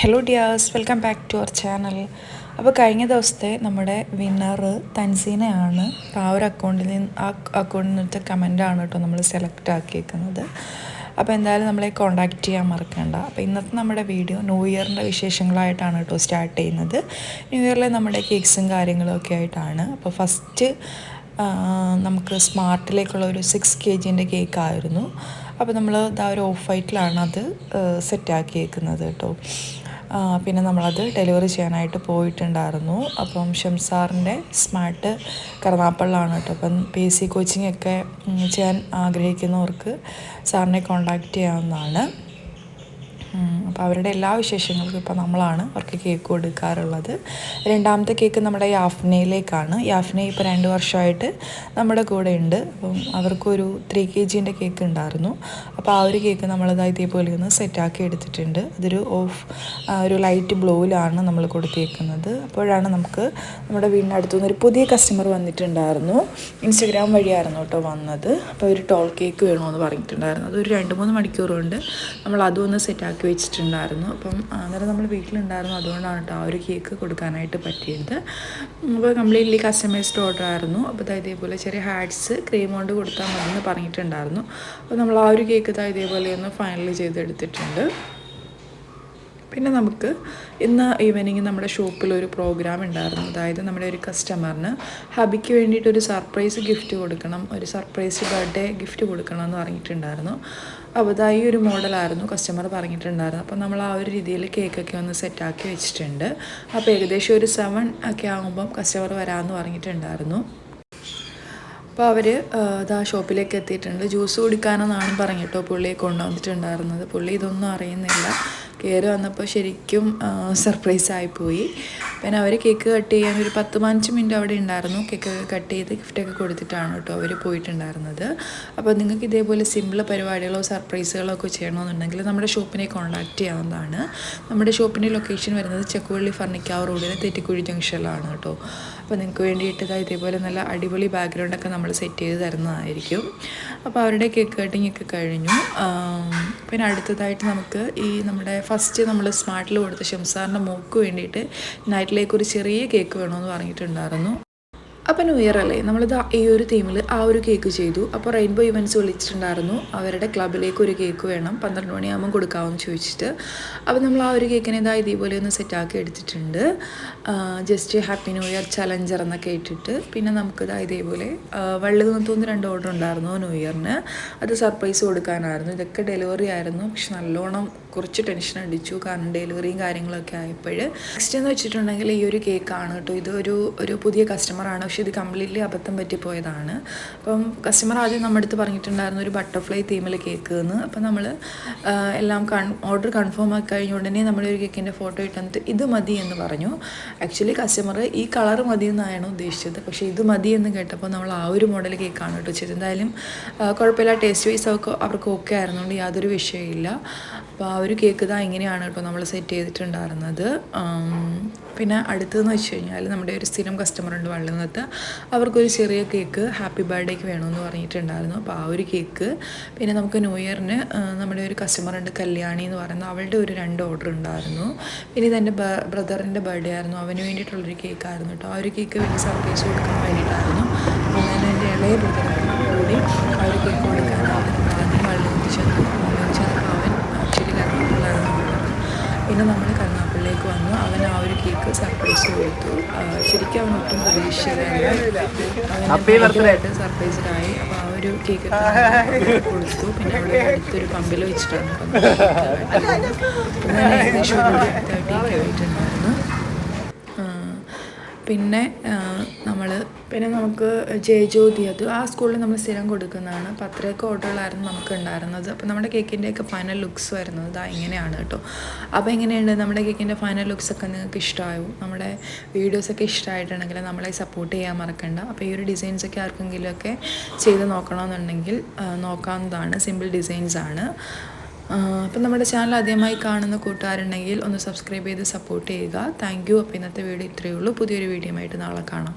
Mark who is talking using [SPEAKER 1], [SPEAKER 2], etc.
[SPEAKER 1] Hello dears welcome back to our channel അപ്പോൾ കഴിഞ്ഞ ദിവസത്തെ നമ്മുടെ വിന്നർ തൻസീനയാണ് ആ ഒരു അക്കൗണ്ടിൽ നിന്ന് ആ അക്കൗണ്ടിൽ നിന്നത്തെ കമന്റാണ് കേട്ടോ നമ്മൾ സെലക്ട് ആക്കിയേക്കുന്നത്. അപ്പോൾ എന്തായാലും നമ്മളെ കോൺടാക്റ്റ് ചെയ്യാൻ മറക്കണ്ട. അപ്പോൾ ഇന്നത്തെ നമ്മുടെ വീഡിയോ ന്യൂ ഇയറിന്റെ വിശേഷങ്ങളായിട്ടാണ് കേട്ടോ സ്റ്റാർട്ട് ചെയ്യുന്നത്. ന്യൂ ഇയറിലെ നമ്മുടെ കേക്ക്സും കാര്യങ്ങളും ഒക്കെ ആയിട്ടാണ്. അപ്പോൾ ഫസ്റ്റ് നമുക്ക് സ്മാർട്ടിലേക്കുള്ള ഒരു സിക്സ് കെ ജിന്റെ കേക്കായിരുന്നു അപ്പോൾ നമ്മൾ ഇതാ ഒരു ഓഫ് വൈറ്റിലാണ് അത് സെറ്റാക്കിയേക്കുന്നത് കേട്ടോ. പിന്നെ നമ്മളത് ഡെലിവറി ചെയ്യാനായിട്ട് പോയിട്ടുണ്ടായിരുന്നു. അപ്പം ഷംസാറിന്റെ സ്മാർട്ട് കറുനാപ്പള്ളാണ് കേട്ടോ. അപ്പം പി എസ് സി കോച്ചിങ് ഒക്കെ ചെയ്യാൻ ആഗ്രഹിക്കുന്നവർക്ക് സാറിനെ കോണ്ടാക്റ്റ് ചെയ്യാവുന്നതാണ്. അപ്പോൾ അവരുടെ എല്ലാ വിശേഷങ്ങൾക്കും ഇപ്പോൾ നമ്മളാണ് അവർക്ക് കേക്ക് കൊടുക്കാറുള്ളത്. രണ്ടാമത്തെ കേക്ക് നമ്മുടെ യാഫ്നയിലേക്കാണ്. യാഫ്ന ഇപ്പോൾ രണ്ട് വർഷമായിട്ട് നമ്മുടെ കൂടെ ഉണ്ട്. അപ്പം അവർക്കൊരു ത്രീ കെ ജീന്റെ കേക്ക് ഉണ്ടായിരുന്നു. അപ്പോൾ ആ ഒരു കേക്ക് നമ്മളത് ഇതേപോലെ ഒന്ന് സെറ്റാക്കി എടുത്തിട്ടുണ്ട്. അതൊരു ഓഫ് ഒരു ലൈറ്റ് ബ്ലൂവിലാണ് നമ്മൾ കൊടുത്തേക്കുന്നത്. അപ്പോഴാണ് നമുക്ക് നമ്മുടെ വീടിന്റെ നിന്ന് ഒരു പുതിയ കസ്റ്റമർ വന്നിട്ടുണ്ടായിരുന്നു. ഇൻസ്റ്റഗ്രാം വഴിയായിരുന്നു കേട്ടോ വന്നത്. അപ്പോൾ ഒരു ടോൾ കേക്ക് വേണമെന്ന് പറഞ്ഞിട്ടുണ്ടായിരുന്നു. അതൊരു രണ്ട് മൂന്ന് മണിക്കൂർ കൊണ്ട് നമ്മൾ അതും ഒന്ന് സെറ്റാക്കി ഉണ്ടാക്കി വെച്ചിട്ടുണ്ടായിരുന്നു. അപ്പം അന്നേരം നമ്മൾ വീട്ടിലുണ്ടായിരുന്നു. അതുകൊണ്ടാണ് കേട്ടോ ആ ഒരു കേക്ക് കൊടുക്കാനായിട്ട് പറ്റിയത്. അപ്പോൾ കംപ്ലീറ്റ്ലി കസ്റ്റമൈസ്ഡ് ഓർഡർ ആയിരുന്നു. അപ്പോൾ ഇതാ ഇതേപോലെ ചെറിയ ഹാഡ്സ് ക്രീം കൊണ്ട് കൊടുത്താൽ മതി എന്ന് പറഞ്ഞിട്ടുണ്ടായിരുന്നു. അപ്പോൾ നമ്മൾ ആ ഒരു കേക്ക് ഇതാ ഇതേപോലെ ഒന്ന് ഫൈനൽ ചെയ്തെടുത്തിട്ടുണ്ട്. പിന്നെ നമുക്ക് ഇന്ന് ഈവനിങ് നമ്മുടെ ഷോപ്പിൽ ഒരു പ്രോഗ്രാം ഉണ്ടായിരുന്നു. അതായത് നമ്മുടെ ഒരു കസ്റ്റമറിന് ഹബിക്ക് വേണ്ടിയിട്ട് ഒരു സർപ്രൈസ് ഗിഫ്റ്റ് കൊടുക്കണം. ഒരു സർപ്രൈസ് ബർത്ത്ഡേ ഗിഫ്റ്റ് കൊടുക്കണം എന്ന് പറഞ്ഞിട്ടുണ്ടായിരുന്നു. അപ്പോൾ ഈ ഒരു മോഡലായിരുന്നു കസ്റ്റമർ പറഞ്ഞിട്ടുണ്ടായിരുന്നു അപ്പോൾ നമ്മൾ ആ ഒരു രീതിയിൽ കേക്കൊക്കെ ഒന്ന് സെറ്റാക്കി വെച്ചിട്ടുണ്ട്. അപ്പോൾ ഏകദേശം ഒരു സെവൻ ഒക്കെ ആകുമ്പം കസ്റ്റമർ വരാമെന്ന് പറഞ്ഞിട്ടുണ്ടായിരുന്നു. അപ്പോൾ അവർ ഇതാ ഷോപ്പിലേക്ക് എത്തിയിട്ടുണ്ട്. ജ്യൂസ് കുടിക്കാനെന്നാണ് പറഞ്ഞിട്ടോ പുള്ളിയെ കൊണ്ടുവന്നിട്ടുണ്ടായിരുന്നത്. പുള്ളി ഇതൊന്നും അറിയുന്നില്ല. കയറി വന്നപ്പോൾ ശരിക്കും സർപ്രൈസ് ആയിപ്പോയി പിന്നെ അവർ കേക്ക് കട്ട് ചെയ്യാൻ ഒരു പത്ത് പതിനഞ്ച് മിനിറ്റ് അവിടെ ഉണ്ടായിരുന്നു. കേക്ക് കട്ട് ചെയ്ത് ഗിഫ്റ്റൊക്കെ കൊടുത്തിട്ടാണ് കേട്ടോ അവർ പോയിട്ടുണ്ടായിരുന്നത്. അപ്പോൾ നിങ്ങൾക്ക് ഇതേപോലെ സിമ്പിൾ പരിപാടികളോ സർപ്രൈസുകളോ ഒക്കെ ചെയ്യണമെന്നുണ്ടെങ്കിൽ നമ്മുടെ ഷോപ്പിനെ കോൺടാക്റ്റ് ചെയ്യാവുന്നതാണ്. നമ്മുടെ ഷോപ്പിന്റെ ലൊക്കേഷൻ വരുന്നത് ചെക്കുവള്ളി ഫർണിക്കാവ് റോഡിലെ തെറ്റിക്കുഴി ജംഗ്ഷനിലാണ് കേട്ടോ. അപ്പോൾ നിങ്ങൾക്ക് വേണ്ടിയിട്ട് ഇതേപോലെ നല്ല അടിപൊളി ബാക്ക്ഗ്രൗണ്ടൊക്കെ നമ്മൾ സെറ്റ് ചെയ്ത് തരുന്നതായിരിക്കും. അപ്പോൾ അവരുടെ കേക്ക് കട്ടിങ് ഒക്കെ കഴിഞ്ഞു. പിന്നെ അടുത്തതായിട്ട് നമുക്ക് ഈ നമ്മുടെ ഫസ്റ്റ് നമ്മൾ സ്മാർട്ടിൽ കൊടുത്ത ഷംസാറിന്റെ മോക്ക് വേണ്ടിയിട്ട് നൈറ്റിലേക്ക് ഒരു ചെറിയ കേക്ക് വേണമെന്ന് പറഞ്ഞിട്ടുണ്ടായിരുന്നു. അപ്പോൾ ന്യൂ ഇയർ അല്ലേ? നമ്മളിത് ഈ ഒരു തീമിൽ ആ ഒരു കേക്ക് ചെയ്തു. അപ്പോൾ റെയിൻബോ ഇവന്റ്സ് വിളിച്ചിട്ടുണ്ടായിരുന്നു. അവരുടെ ക്ലബിലേക്ക് ഒരു കേക്ക് വേണം. പന്ത്രണ്ട് മണിയാകുമ്പോൾ കൊടുക്കാമെന്ന് ചോദിച്ചിട്ട്. അപ്പോൾ നമ്മൾ ആ ഒരു കേക്കിനെ ഇതാ ഇതേപോലെ ഒന്ന് സെറ്റാക്കി എടുത്തിട്ടുണ്ട്. Just happy new year challenger എന്നൊക്കെ ഇട്ടിട്ട്. പിന്നെ നമുക്കിതാ ഇതേപോലെ വള്ളി നിന്നത്തുനിന്ന് രണ്ട് ഓർഡർ ഉണ്ടായിരുന്നു ന്യൂ ഇയറിന് അത് സർപ്രൈസ് കൊടുക്കാനായിരുന്നു. ഇതൊക്കെ ഡെലിവറി ആയിരുന്നു. പക്ഷെ നല്ലോണം കുറച്ച് ടെൻഷൻ അടിച്ചു. കാരണം ഡെലിവറിയും കാര്യങ്ങളൊക്കെ ആയപ്പോൾ നെക്സ്റ്റ് എന്ന് വെച്ചിട്ടുണ്ടെങ്കിൽ ഈ ഒരു കേക്കാണ് കേട്ടോ. ഇത് ഒരു ഒരു പുതിയ കസ്റ്റമറാണ് പക്ഷേ ഇത് കംപ്ലീറ്റ്ലി അബദ്ധം പറ്റിപ്പോയതാണ്. അപ്പം കസ്റ്റമർ ആദ്യം നമ്മുടെ അടുത്ത് പറഞ്ഞിട്ടുണ്ടായിരുന്നു ഒരു ബട്ടർഫ്ലൈ തീമിൽ കേക്ക് എന്ന് അപ്പം നമ്മൾ എല്ലാം കൺ ഓർഡർ കൺഫേം ആക്കി കഴിഞ്ഞ ഉടനെ നമ്മൾ ഒരു കേക്കിന്റെ ഫോട്ടോ ഇട്ടു ഇത് മതി എന്ന് പറഞ്ഞു. ആക്ച്വലി കസ്റ്റമർ ഈ കളർ മതി എന്നാണ് ഉദ്ദേശിച്ചത്. പക്ഷേ ഇത് മതി എന്ന് കേട്ടപ്പോൾ നമ്മൾ ആ ഒരു മോഡൽ കേക്കാണ് കേട്ടോ വെച്ചത്. എന്തായാലും കുഴപ്പമില്ല. ടേസ്റ്റ് വൈസ് അവർക്ക് അവർക്ക് ഓക്കെ ആയിരുന്നുകൊണ്ട് യാതൊരു വിഷയമില്ല അപ്പോൾ ആ ഒരു കേക്ക് ഇതാ ഇങ്ങനെയാണ് കേട്ടോ നമ്മൾ സെറ്റ് ചെയ്തിട്ടുണ്ടായിരുന്നത്. പിന്നെ അടുത്തതെന്ന് വെച്ച് കഴിഞ്ഞാൽ നമ്മുടെ ഒരു സ്ഥിരം കസ്റ്റമർ ഉണ്ട് വള്ളുന്നത്ത് അവർക്കൊരു ചെറിയ കേക്ക് ഹാപ്പി ബർത്ത്ഡേക്ക് വേണമെന്ന് പറഞ്ഞിട്ടുണ്ടായിരുന്നു. അപ്പോൾ ആ ഒരു കേക്ക് പിന്നെ നമുക്ക് ന്യൂ ഇയറിന് നമ്മുടെ ഒരു കസ്റ്റമർ ഉണ്ട് കല്യാണി എന്ന് പറയുന്നത് അവളുടെ ഒരു രണ്ട് ഓർഡർ ഉണ്ടായിരുന്നു. പിന്നെ ഇതെന്റെ ബ്രദറിന്റെ ബർത്ത്ഡേ ആയിരുന്നു. അവന് വേണ്ടിയിട്ടുള്ളൊരു കേക്കായിരുന്നു കേട്ടോ ആ ഒരു കേക്ക് വലിയ സർപ്രൈസ് കൊടുക്കാൻ വേണ്ടിയിട്ടായിരുന്നു. അങ്ങനെ എന്റെ ഇളയ ബ്രദറിന് കൂടി ആ ഒരു കേക്ക് കൊടുക്കാൻ അവർ ആദ്യം വള്ളി ചെന്നു. പിന്നെ നമ്മൾ കരുനാപ്പിളിലേക്ക് വന്നു. അവൻ ആ ഒരു കേക്ക് സർപ്രൈസ് കൊടുത്തു. ശരിക്കും അവൻ ഒട്ടും പ്രതീക്ഷിച്ചതായിട്ട് സർപ്രൈസ്ഡായി അപ്പോൾ ആ ഒരു കേക്ക് കൊടുത്തു. പിന്നെ അവിടെ അടുത്തൊരു പമ്പിൽ വെച്ചിട്ടാണ് തേർട്ടി ആയിട്ടുണ്ടായിരുന്നു പിന്നെ നമ്മൾ പിന്നെ നമുക്ക് ജയജ്യോതി അത് ആ സ്കൂളിൽ നമ്മൾ സ്ഥിരം കൊടുക്കുന്നതാണ്. അപ്പോൾ അത്രയൊക്കെ ഓർഡറുകളായിരുന്നു നമുക്ക് ഉണ്ടായിരുന്നത് അപ്പോൾ നമ്മുടെ കേക്കിന്റെയൊക്കെ ഫൈനൽ ലുക്സ് വരുന്നത് ഇതാ ഇങ്ങനെയാണ് കേട്ടോ. അപ്പോൾ എങ്ങനെയുണ്ട് നമ്മുടെ കേക്കിന്റെ ഫൈനൽ ലുക്സ് ഒക്കെ നിങ്ങൾക്ക് ഇഷ്ടമായോ? നമ്മുടെ വീഡിയോസൊക്കെ ഇഷ്ടമായിട്ടുണ്ടെങ്കിൽ നമ്മളെ സപ്പോർട്ട് ചെയ്യാൻ മറക്കണ്ട. അപ്പോൾ ഈ ഒരു ഡിസൈൻസൊക്കെ ആർക്കെങ്കിലുമൊക്കെ ചെയ്ത് നോക്കണമെന്നുണ്ടെങ്കിൽ നോക്കാവുന്നതാണ്. സിമ്പിൾ ഡിസൈൻസാണ് അപ്പം നമ്മുടെ ചാനൽ ആദ്യമായി കാണുന്ന കൂട്ടുകാരുണ്ടെങ്കിൽ ഒന്ന് സബ്സ്ക്രൈബ് ചെയ്ത് സപ്പോർട്ട് ചെയ്യുക. താങ്ക് യു അപ്പോൾ ഇന്നത്തെ വീഡിയോ ഇത്രയേ ഉള്ളൂ. പുതിയൊരു വീഡിയോ ആയിട്ട് നാളെ കാണാം.